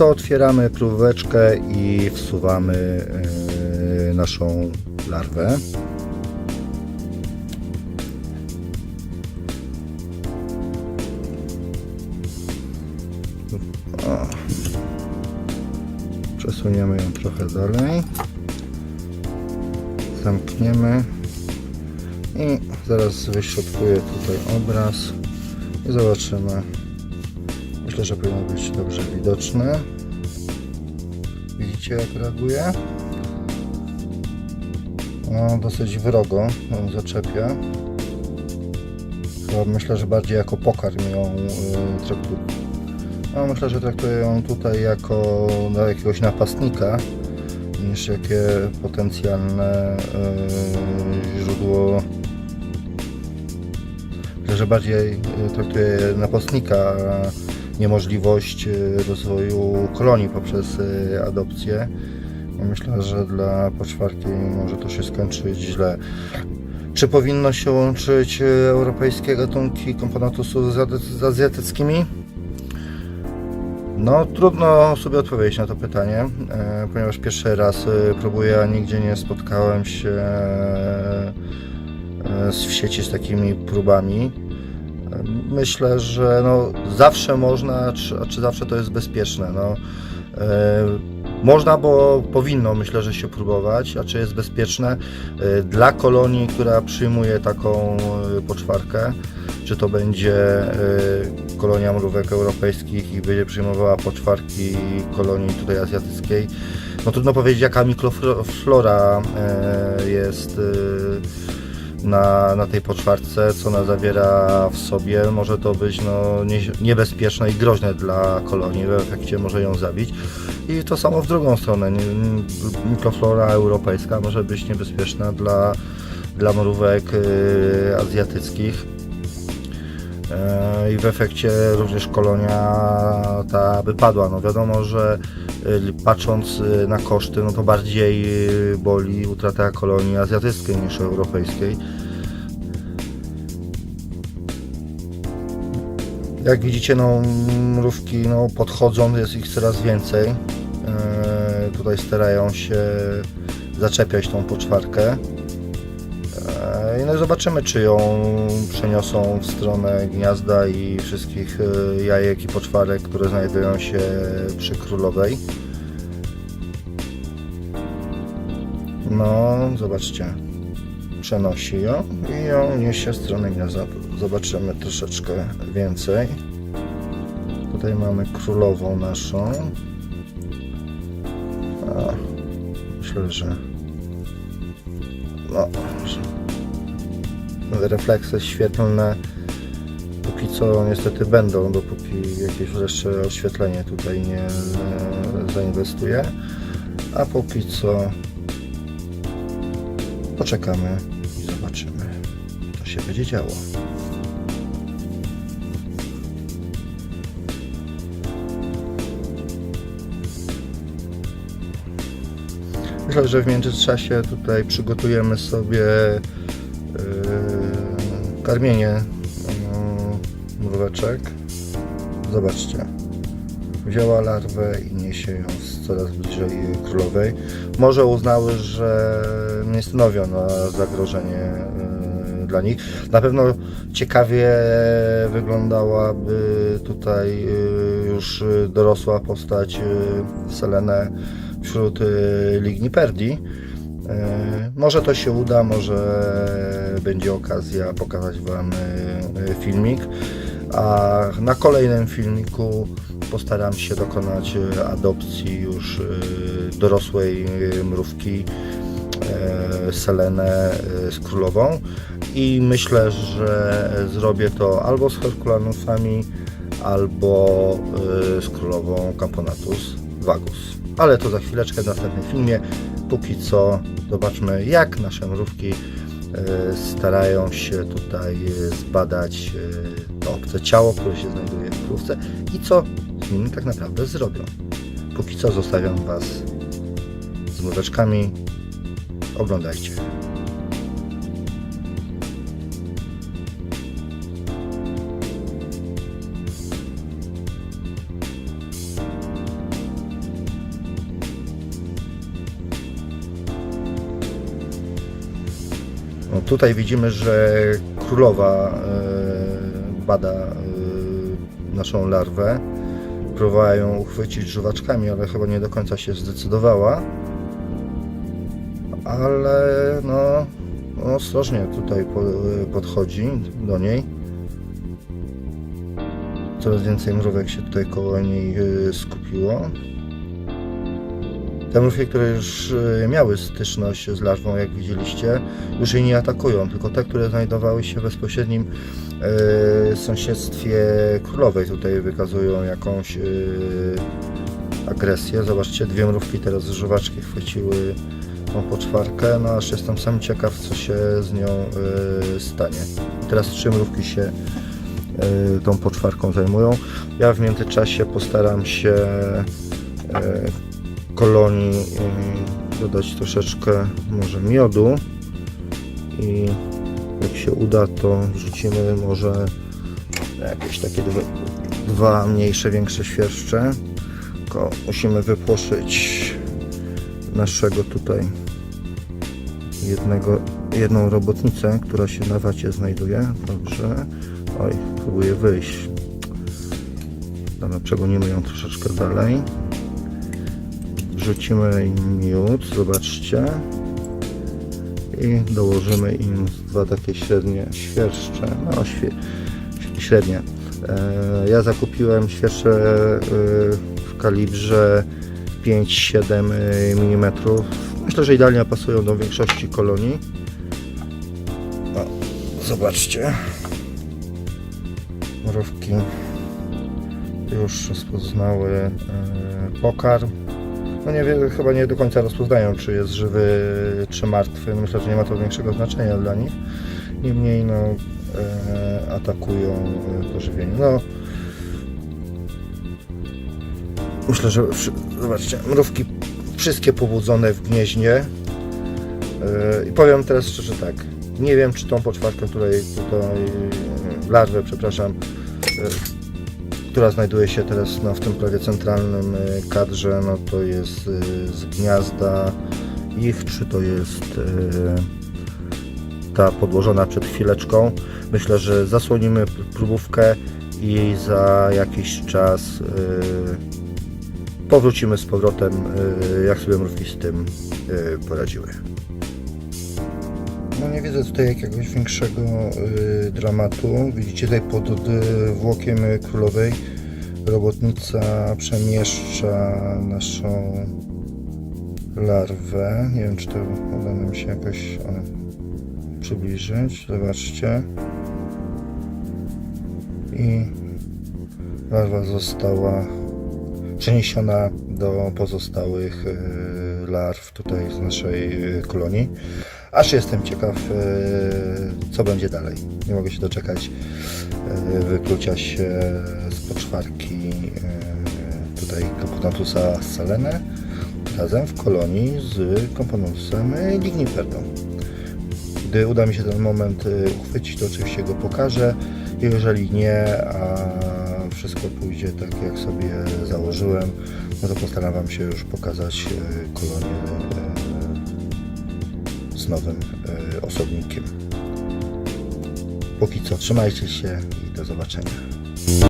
to otwieramy próbeczkę i wsuwamy yy, naszą larwę. O. Przesuniemy ją trochę dalej. Zamkniemy. I zaraz wyśrodkuję tutaj obraz i zobaczymy. Myślę, że powinno być dobrze widoczne. Widzicie jak reaguje? O, dosyć wrogo ją zaczepia. Chyba myślę, że bardziej jako pokarm ją y, traktuje. No, myślę, że traktuję ją tutaj jako no, jakiegoś napastnika niż jakie potencjalne y, źródło że bardziej y, traktuję napastnika, niemożliwość y, rozwoju kolonii poprzez y, adopcję. Myślę, że dla poczwarki może to się skończyć źle. Czy powinno się łączyć y, europejskie gatunki komponatusu z azjaty- z azjatyckimi? No, trudno sobie odpowiedzieć na to pytanie, e, ponieważ pierwszy raz e, próbuję, a nigdzie nie spotkałem się e, z- w sieci z takimi próbami. Myślę, że no, zawsze można, czy, czy zawsze to jest bezpieczne. No, e, można, bo powinno, myślę, że się próbować, a czy jest bezpieczne e, dla kolonii, która przyjmuje taką e, poczwarkę, czy to będzie kolonia mrówek europejskich i będzie przyjmowała poczwarki kolonii tutaj azjatyckiej. No trudno powiedzieć jaka mikroflora jest na, na tej poczwarce, co ona zawiera w sobie. Może to być no, nie, niebezpieczne i groźne dla kolonii, w efekcie może ją zabić. I to samo w drugą stronę. Mikroflora europejska może być niebezpieczna dla, dla mrówek e, azjatyckich. E, i w efekcie również kolonia ta wypadła. No wiadomo, że y, patrząc y, na koszty, no to bardziej y, boli utrata kolonii azjatyckiej niż europejskiej. Jak widzicie, no, mrówki no, podchodzą, jest ich coraz więcej. E, tutaj starają się zaczepiać tą poczwarkę. Zobaczymy, czy ją przeniosą w stronę gniazda i wszystkich e, jajek i poczwarek, które znajdują się przy królowej. No, zobaczcie. Przenosi ją i ją niesie w stronę gniazda. Zobaczymy troszeczkę więcej. Tutaj mamy królową naszą. A, myślę, że no, refleksy świetlne póki co niestety będą, dopóki jakieś wreszcie oświetlenie tutaj nie e, zainwestuję. A póki co poczekamy i zobaczymy, co się będzie działo. Myślę, że w międzyczasie tutaj przygotujemy sobie karmienie yy, mróweczek. Zobaczcie. Wzięła larwę i niesie ją coraz bliżej królowej. Może uznały, że nie stanowią na zagrożenie yy, dla nich. Na pewno ciekawie wyglądałaby tutaj yy, już dorosła postać yy, Selenę wśród y, Ligniperdii. Y, Może to się uda, może będzie okazja pokazać Wam y, filmik, a na kolejnym filmiku postaram się dokonać y, adopcji już dorosłej mrówki Selenę z królową i myślę, że zrobię to albo z Herkulanusami, albo z królową Camponatus vagus. Ale to za chwileczkę w następnym filmie. Póki co zobaczmy jak nasze mrówki starają się tutaj y, zbadać y, to obce ciało, które się znajduje w krówce i co z nim tak naprawdę zrobią. Póki co zostawiam Was z mróweczkami. Oglądajcie. Tutaj widzimy, że królowa e, bada e, naszą larwę. Próbowała ją uchwycić żuwaczkami, ale chyba nie do końca się zdecydowała. Ale no, no ostrożnie tutaj po, podchodzi do niej. Coraz więcej mrówek się tutaj koło niej e, skupiło. Te mrówki, które już e, miały styczność z larwą, jak widzieliście, już jej nie atakują, tylko te, które znajdowały się w bezpośrednim e, sąsiedztwie królowej, tutaj wykazują jakąś e, agresję. Zobaczcie, dwie mrówki teraz z żuwaczki chwyciły tą poczwarkę, no aż jestem sam ciekaw, co się z nią stanie. Teraz trzy mrówki się tą poczwarką zajmują. Ja w międzyczasie postaram się kolonii dodać troszeczkę może miodu i jak się uda to wrzucimy może jakieś takie dwa, dwa mniejsze, większe świerszcze. Tylko musimy wypłoszyć naszego tutaj jednego, jedną robotnicę, która się na wacie znajduje. Dobrze. Oj, próbuję wyjść. Dobra, przegonimy ją troszeczkę dalej wrzucimy im miód, zobaczcie. I dołożymy im dwa takie średnie świerszcze, no świe, średnie. E, ja zakupiłem świerszcze e, w kalibrze 5-7 mm myślę, że idealnie pasują do większości kolonii. Zobaczcie. Mrówki już rozpoznały e, pokarm no nie wiem, chyba nie do końca rozpoznają, czy jest żywy, czy martwy. Myślę, że nie ma to większego znaczenia dla nich. Niemniej, no, e, atakują pożywienie. No, myślę, że zobaczcie, mrówki wszystkie pobudzone w gnieźnie. E, I powiem teraz szczerze tak, nie wiem, czy tą poczwarkę, której tutaj, e, larwę, przepraszam, e, która znajduje się teraz no, w tym prawie centralnym y, kadrze, no to jest y, z gniazda ich, czy to jest y, ta podłożona przed chwileczką. Myślę, że zasłonimy próbówkę i za jakiś czas powrócimy z powrotem, jak sobie mrówki z tym poradziły. No nie widzę tutaj jakiegoś większego y, dramatu. Widzicie tutaj pod y, włokiem y, królowej robotnica przemieszcza naszą larwę. Nie wiem czy to uda nam się jakoś o, przybliżyć. Zobaczcie. I larwa została przeniesiona do pozostałych y, larw tutaj z naszej y, kolonii. Aż jestem ciekaw, y, co będzie dalej. Nie mogę się doczekać y, wyklucia się z poczwarki y, tutaj Komponentusa salene razem w kolonii z Komponentusem ligniferną. Gdy uda mi się ten moment uchwycić, to oczywiście go pokażę. Jeżeli nie, a wszystko pójdzie tak jak sobie założyłem, no to postaram się już pokazać kolonię nowym y, osobnikiem. Póki co trzymajcie się i do zobaczenia.